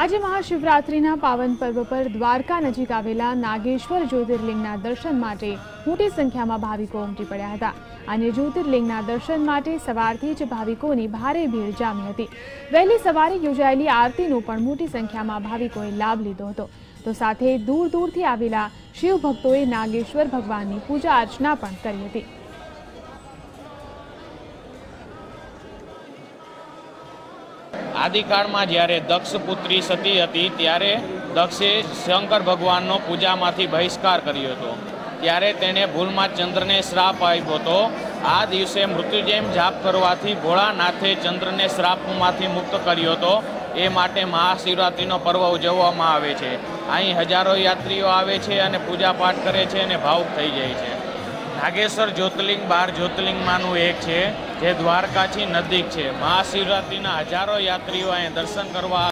આજે મહાશિવરાત્રિના પાવન પર્વ પર દ્વારકા નજીક આવેલા નાગેશ્વર જ્યોતિર્લિંગના દર્શન માટે મોટી સંખ્યામાં ભાવિકો ઉમટી પડ્યા હતા. અને જ્યોતિર્લિંગના દર્શન માટે સવારથી જ ભાવિકોની ભારે ભીડ જામી હતી. વહેલી સવારે યોજાયેલી આરતીનો પણ મોટી સંખ્યામાં ભાવિકોએ લાભ લીધો હતો. તો સાથે દૂર દૂરથી આવેલા શિવ ભક્તોએ નાગેશ્વર ભગવાનની પૂજા અર્ચના પણ કરી હતી. આદિકાળમાં જ્યારે દક્ષ પુત્રી સતી હતી, ત્યારે દક્ષે શંકર ભગવાનનો પૂજામાંથી બહિષ્કાર કર્યો હતો. ત્યારે તેણે ભૂલમાં ચંદ્રને શ્રાપ આપ્યો હતો. આ દિવસે મૃત્યુજેમ જાપ કરવાથી ભોળાનાથે ચંદ્રને શ્રાપમાંથી મુક્ત કર્યો હતો. એ માટે મહાશિવરાત્રિનો પર્વ ઉજવવામાં આવે છે. અહીં હજારો યાત્રીઓ આવે છે અને પૂજાપાઠ કરે છે અને ભાવુક થઈ જાય છે. નાગેશ્વર જ્યોતિર્લિંગ, બાર જ્યોતિર્લિંગમાંનું એક છે, જે દ્વારકાથી નજીક છે. મહાશિવરાત્રિના હજારો યાત્રીઓ અહીં દર્શન કરવા